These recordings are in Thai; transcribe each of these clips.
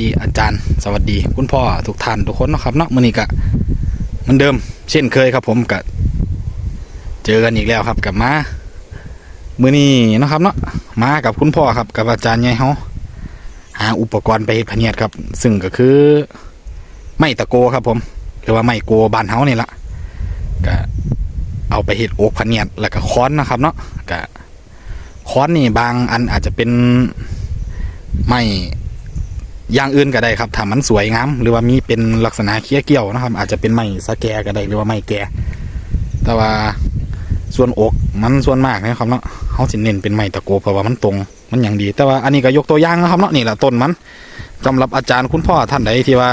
ดีอาจารย์ สวัสดีคุณพ่อทุกท่านทุกคนนะครับเนาะมื้อนี้ก็เหมือนเดิม เช่นเคยครับ ผมก็เจอกันอีกแล้วครับกับมามื้อนี้นะครับเนาะมากับคุณพ่อครับ กับอาจารย์ใหญ่เฮาหาอุปกรณ์ไปเฮ็ดพเนียดครับ ซึ่งก็คือไม้ตะโกครับ ผม หรือว่าไม้โกบานเฮานี่ละก็เอาไปเฮ็ดโอกพเนียดแล้วก็ค้อนนะครับ เนาะก็ค้อนนี่บางอันอาจจะเป็นไม่ อย่างอื่นก็ได้ครับถ้ามันสวยงามหรือว่ามีเป็นลักษณะเคี้ยเกี่ยวนะครับ อาจจะเป็นไม้สะแกก็ได้หรือว่าไม้แกแต่ว่าส่วนอกมันส่วนมากนะครับเนาะเขาสิเน้นเป็นไม้ตะโกเพราะว่ามันตรงมันอย่างดี แต่ว่าอันนี้ก็ยกตัวอย่างนะครับเนาะนี่แหละต้นมันสำหรับอาจารย์คุณพ่อท่านใดที่ว่า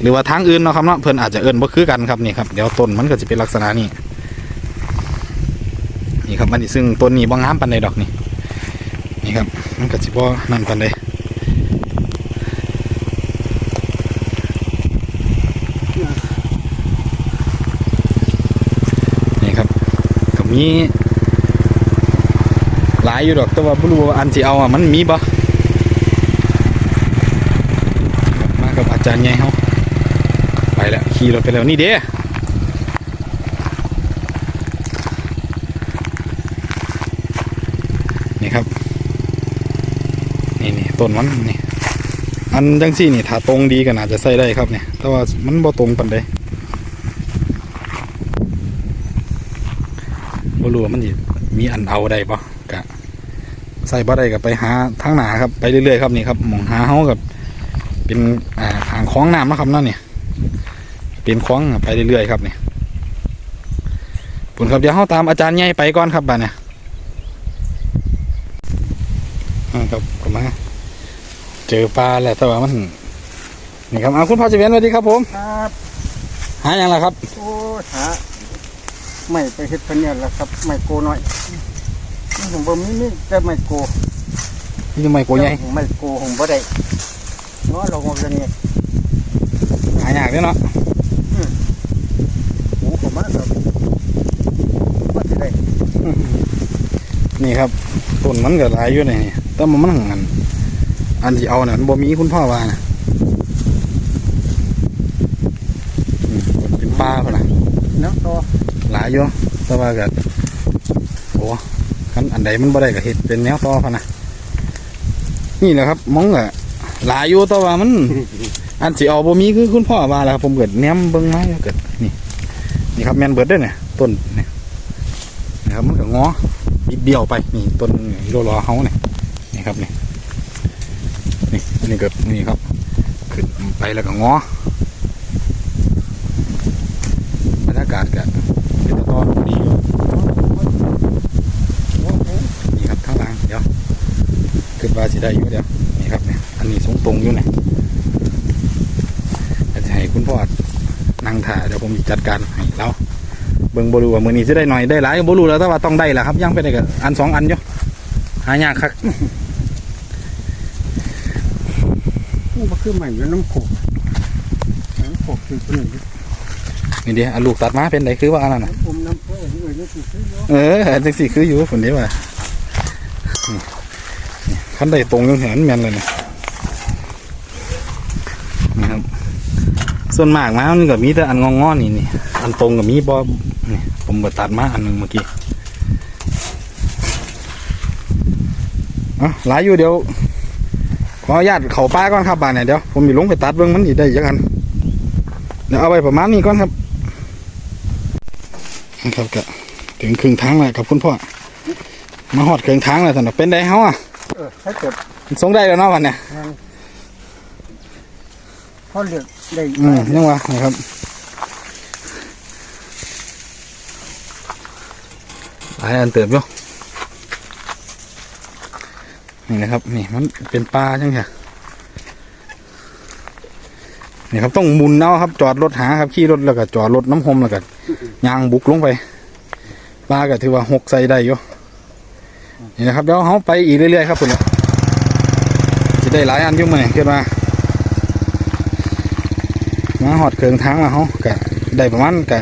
หรือว่าทางอื่นนะครับเนาะเพิ่อนอาจจะเอิ้นบ่คือกันครับนี่ครับเดี๋ยวต้นมันก็จะเป็นลักษณะนี้นี่ครับมันซึ่งต้นนี้บ่งามปานใดดอกนี่นี่ครับมันก็สิบ่นั่นปานใด นี่ครับก็ มีหลายอยู่ดอกแต่ว่าบ่รู้ว่าอันสิเอาอะมันมีบ่มากับอาจารย์ใหญ่เฮาไปแล้วขี่รถไปแล้วนี่เด้นี่ครับ นี่นี่ต้นมันนี่อันจังซี่นี่ถ้าตรงดีก็น่าจะใส่ได้ครับเนี่ยแต่ว่ามันบ่ตรงปานใด บ่รู้ว่ามันสิมีอันเอาได้บ่กะใส่บ่ได้ก็ไปหาทางหน้าครับไปเรื่อยๆครับนี่ครับหมองหาเฮากับเป็นอ่าทางคลองน้ำนะครับนั่นนี่เป็นคลองไปเรื่อยๆครับนี่ปุ่นครับเดี๋ยวเฮาตามอาจารย์ใหญ่ไปก่อนครับบัดเนี่ยอ่าครับก็มาเจอปลาแหละแต่ว่ามันนี่ครับเอาคุณพ่อเจเวียนสวัสดีครับผมครับ หาอย่างไรครับ โอ้หา ไม่ไปเฮ็ดพันเนี่ยแหละครับไม่โกน้อยนี่ผมบ่มีนี่แต่ไม่โกนี่ทำไมโกใหญ่ไม่โกผมบ่ได้เนาะเราคงจะเนี่ยหายากเด้อเนาะโอ้ผมมาครับบ่สิได้นี่ครับต้นมันก็หลายอยู่นี่แต่มันมันหันอันที่เอาเนี่ยมันบ่มีคุณพ่อว่านะอืมเป็นปลาเพิ่นน่ะเนาะต่อ หลายอยู่แต่ว่าก็โอ้คันอันใดมันบ่ได้ก็เฮ็ดเป็นแนวต่อเพิ่นน่ะนี่แหละครับมองก็หลายอยู่แต่ว่ามัน อันสิเอาบ่มีคือคุณพ่อว่าแล้วครับผมเกิดแนมเบิ่งมาเกิดนี่ นี่ครับแมนเบิดเด้วยเนี่ยต้นเนี่ยนะครับมันก็งอบิดเดียวไปนี่ต้นโลรอเฮาเนี่ยนี่ครับนี่นี่อันนี้ก็นี่ครับ ขึ้นไปแล้วก็งอบรรยากาศก็ เป็นตะตอดีอยู่นี่ครับข้างล่างเดี๋ยวขึ้นมาสิได้อยู่เดี๋ยวนี่ครับเนี่ยอันนี้สูงตรงอยู่เนี่ยจะให้คุณพ่อนั่งถ่ายเดี๋ยวผมจัดการให้เราเบิ่งบรูว่ามือนี้จะได้หน่อยได้หลายบรูแล้วแต่ว่าต้องได้แหละครับยังไปได้กับอันสองอันอยู่หายากครับโอ้บ่คือใหม่อยู่น้ำโขกน้ำโขกคือคนหนึ่ง นี่เดียวอันลูกตัดมาเป็นไรคือว่าอันนั้นน่ะผมน้ำเอ้ยนี่นี่สิซื้อเนาะเอออันจังสี่คืออยู่ฝนเดียวว่านี่นี่คันได้ตรงอยังเห็นแมนเลยนะนะครับ ส่วนมากมามันก็มีแต่อันงองๆนี่นี่อันตรงกับมีบอนี่ผมก็ตัดมาอันหนึ่งเมื่อกี้อะหลายอยู่เดี๋ยวขออนุญาตเขาป้าก่อนครับบ้านเนี่ยเดี๋ยวผมมีลงไปตัดเบื้องมันอีได้ยังกันเดี๋ยวเอาไปประมาณนี้ก่อนครับ นะครับก็ถึงครึ่งทางแล้วครับคุณพ่อมาหอดครึ่งทางแล้วสำหรับเป็นไดเฮาอะเออถ้าเกิดส่งได้แล้วเนาะวันเนี่ยงานเขาเลือกได้อืมยังวะนะครับหลายอันเติบอยู่นี่นะครับ นี่มันเป็นปลาจังไงนี่ครับต้องหมุนเอาครับ จอดรถหาครับขี่รถแล้วก็จอดรถน้ำหมแล้วก็ ยางบุกลงไปปลาก็ถือว่าหกใส่ได้อยู่นี่นะครับเดี๋ยวเขาไปอีกเรื่อยๆครับคุณจะได้หลายอันยุ่งมาเนี่ยคิดว่ามาหอดเครื่องทั้งแล้วเขากะได้ประมาณกะ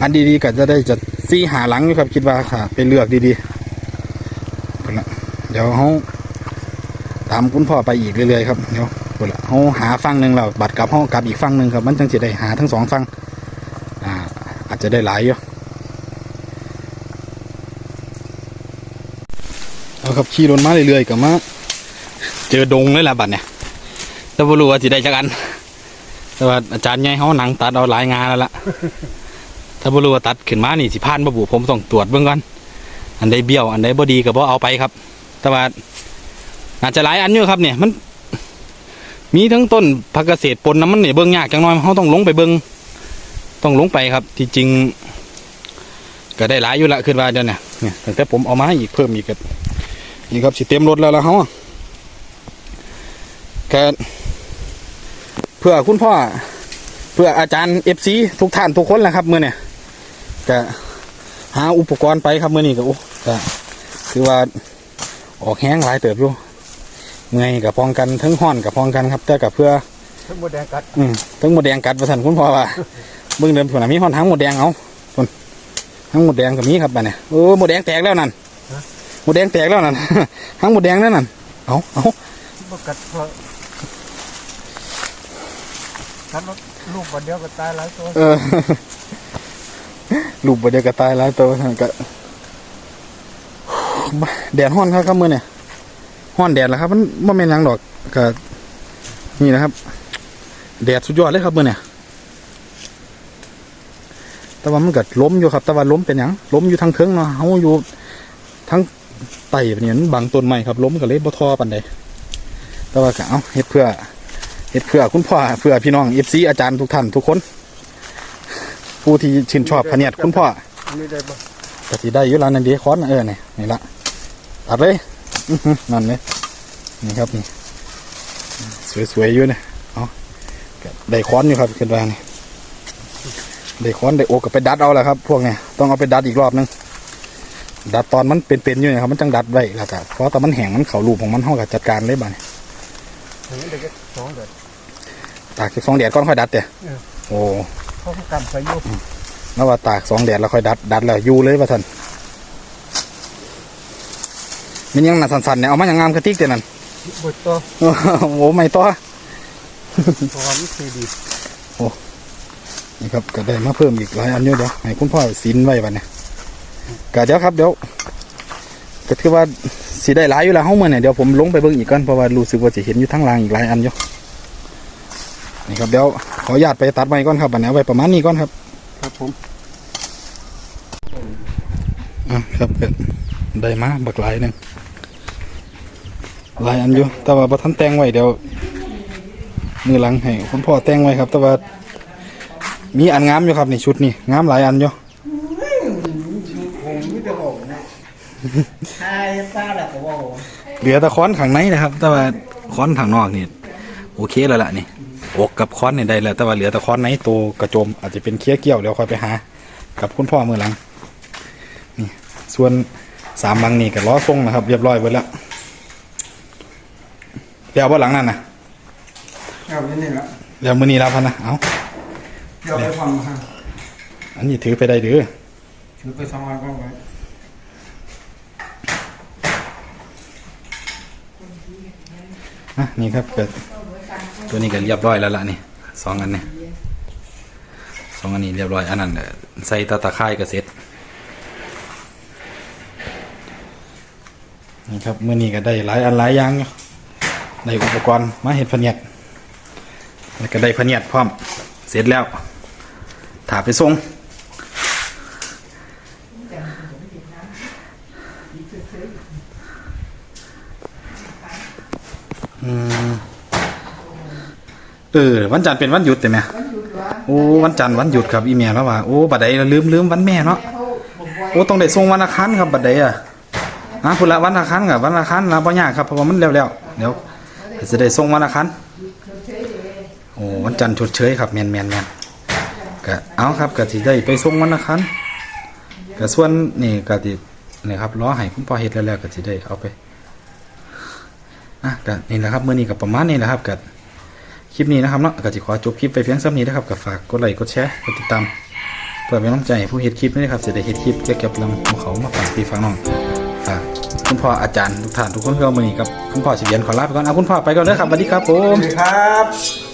อันดีๆก็จะได้จะซี่หาหลังอยู่ครับคิดว่าค่ะไปเลือกดีๆพุ่นละเดี๋ยวเขาตามคุณพ่อไปอีกเรื่อยๆครับเดี๋ยวพุ่นละเขาหาฟังหนึ่งแล้วบัดกลับห้องกลับอีกฟังหนึ่งครับมันจังจะได้หาทั้งสองฟัง จะได้หลายอยู่เอาครับขี่รถมาเรื่อยๆกับมาเจอดงเลยล่ะบัดเนี่ยแต่บ่รู้ว่าสิได้จักอัน แต่ว่าอาจารย์ใหญ่เขาหนังตัดเอาหลายงานแล้วล่ะ ถ้าบ่รู้ว่าตัดขึ้นมานี่สิผ่านบ่บุผมต้องตรวจเบิ่งก่อน อันใดเบี้ยว อันใดบ่ดีก็บ่เอาไปครับ แต่ว่าอาจจะหลายอันอยู่ครับเนี่ยมัน มีทั้งต้นผักเกษตรปนน้ำมันเนี่ยเบิ่งยากจังน้อยเขาต้องลงไปเบิ่ง ต้องลงไปครับ ที่จริง ก็ได้หลายอยู่ละขึ้นว่าเดี๋ยวนี้เนี่ยตั้งแต่ผมเอามาอีกเพิ่มอีกก็นี่ครับสิเต็มรถแล้วละเขาอะก็เพื่อคุณพ่อ เพื่ออาจารย์เอฟซีทุกท่านทุกคนแหละครับมื่อเนี่ยก็หาอุปกรณ์ไปครับมื่อนี้ก็โอ้ก็คือว่าออกแห้งหลายเติบอยู่เมื่อยกับพองกันทั้งห้อนกับพองกันครับ แต่กับเพื่อทั้งหมดแดงกัดอืมทั้งหมดแดงกัดประสันคุณพ่อว่า เบื้องเดิมผุนนะมีห้อนทั้งหมดแดงเอาผนทั้งหมดแดงกับมีครับบัดเนี่ยโอ้หมดแดงแตกแล้วนั่นหมดแดงแตกแล้วนั่นทั้งหมดแดงแล้วนั่นเอาเอาบ่กัดเพราะกัดรถลูกวันเดียวก็ตายหลายตัวเออลูกบดเดียวก็ตายหลายตัวนั่นก็แดดห้อนครับครับมือเนี่ยห้อนแดดแล้วครับ มันไม่เป็นหยังดอกก็นี่นะครับ แดดสุดยอดเลยครับมือเนี่ย แต่ว่ามันก็ล้มอยู่ครับ แต่ว่าล้มเป็นหยังล้มอยู่ทางเทิงเนาะเขาอยู่ทั้งไต่เนี่ยบังต้นไม้ครับล้มก็เลยบ่ทอปันใดแต่ว่าเอาเฮ็ดเพื่อเฮ็ดเพื่อคุณพ่อเพื่อพี่น้องเอฟซีอาจารย์ทุกท่านทุกคน ผู้ที่ชื่นชอบพเนียดคุณพ่ออันนี้ได้บ่กสิได้อยู่แล้วนั่นดีค้อนเออนี่นี่ละตัดเลยนั่นเลยนี่ครับนี่สวยๆอยู่เนี่ยเอาได้ค้อนอยู่ครับขึ้นมานี่ ได้ค้อนได้โอกกับไปดัดเอาแหละครับ พวกเนี้ยต้องเอาไปดัดอีกรอบนึงดัดตอนมันเป็นๆอยู่เนะครับมันจังดัดไว้แล้วก็เพราะตอนมันแห้งมันเข่ารูปของมันห้องกับจัดการเลยบ้านี่อันนี้ได้แค่สองเดือนตากสองแดดก่อนค่อยดัดเด้เออโอ้เขาก็กำใส่อยู่แล้วว่าตากสองแดดแล้วค่อยดัดดัดแล้วอยู่เลยว่าท่านมันยังหนาสันๆเนี่ยเอามาอย่างงามกระติกเดี๋ยวนั้นบดตัวโอ้โหไม่ต่อเพราะว่ามันคือดี นี่ครับก็ได้มาเพิ่มอีกหลายอันอยู่เดี๋ยวให้คุณพ่อสินไว้บัดเนี่ยก็เดี๋ยวครับเดี๋ยวก็ถือว่าสิได้หลายอยู่แล้วเฮ้ามื่อเนี่ยเดี๋ยวผมลงไปเบิ่งอีกก่อนเพราะว่ารู้สึกว่าจะเห็นอยู่ทั้งรางอีกหลายอันอยู่นี่ครับเดี๋ยวขออนุญาตไปตัดไม้ก่อนครับบัดเนี้ยเอาไว้ประมาณนี้ก่อนครับ ครับผมอะครับก็ได้มาบักหลายหนึ่งหลายอันอยู่แต่ว่าบ่ทันแต่งไว้เดี๋ยวมือหลังให้คุณพ่อแต่งไว้ครับ แต่ว่า มีอันงามอยู่ครับในชุดนี้งามหลายอันอยู่ผมมีแต่บอกนะใช่ป้าแหละก็บอกเหลือแต่ค้อนข้างในนะครับ แต่ว่าค้อนข้างนอกนี่โอเคแล้วล่ะนี่อกกับค้อนนี่ได้แล้ว แต่ว่าเหลือแต่ค้อนในตัวกระโจม อาจจะเป็นเคี้ยเกี่ยวเดี๋ยวค่อยไปหา กับคุณพ่อมือหลังนี่ส่วนสามบังนี่ก็ล้อทรงนะครับ เรียบร้อยหมดแล้วเดี๋ยวว่าหลังนั่นนะเอาอย่างนี้ละเดี๋ยวมือนี้แล้วพันนะเอา เดี๋ยวไปฟังฮะอันนี้ถือไปได้เดื้อถือไปสองวันก็ไว้อะนี่ครับเกิดตัวนี้ก็เรียบร้อยแล้วล่ะนี่สองอันนี่สองอันนี้เรียบร้อยอันนั้นเอ่อใส่ตาตะไคร้ก็เสร็จนี่ครับมื่อนี้ก็ได้หลายอันหลายอย่างอยู่ได้อุปกรณ์มาเห็ดพะเนียดแล้วก็ได้พะเนียดพร้อมเสร็จแล้ว ถาไปส่งอืมเออวันจันทร์เป็นวันหยุดแต่ไหมโอ้วันจันทร์วันหยุดครับอีเมียแล้วว่าโอ้บัดใดลืมลืมวันแม่เนาะโอ้ต้องได้ส่งวันอังคารครับบัดใดอะอะพุ่นละวันอังคารกับวันอังคารนะบ่ยากครับเพราะว่ามันเร็วแล้วเดี๋ยวจะได้ส่งวันอังคารโอ้วันจันทร์ชดเชยครับแมนแมนแมน ก็เอาครับก็สิได้ไปส่งวันอังคารก็ส่วนนี่ก็สินี่ครับรอให้คุณพ่อเฮ็ดแล้วแล้วก็สิได้เอาไปอะก็นี่แหละครับมื้อนี้ก็ประมาณนี้แหละครับก็คลิปนี้นะครับเนาะก็จะขอจบคลิปไปเพียงสักนี้นะครับก็ฝากกดไลค์กดแชร์กดติดตามเพื่อเป็นกำลังใจให้ผู้เฮ็ดคลิปด้วยนะครับจะได้เฮ็ดคลิปเกี่ยวกับลำภูเขามาฝากพี่ฟังน้องฝากคุณพ่ออาจารย์ทุกท่านทุกคนก็มือนี้กับคุณพ่อเวียนขอลาไปก่อนเอาคุณพ่อไปก่อนเด้อครับสวัสดีครับผมสวัสดีครับ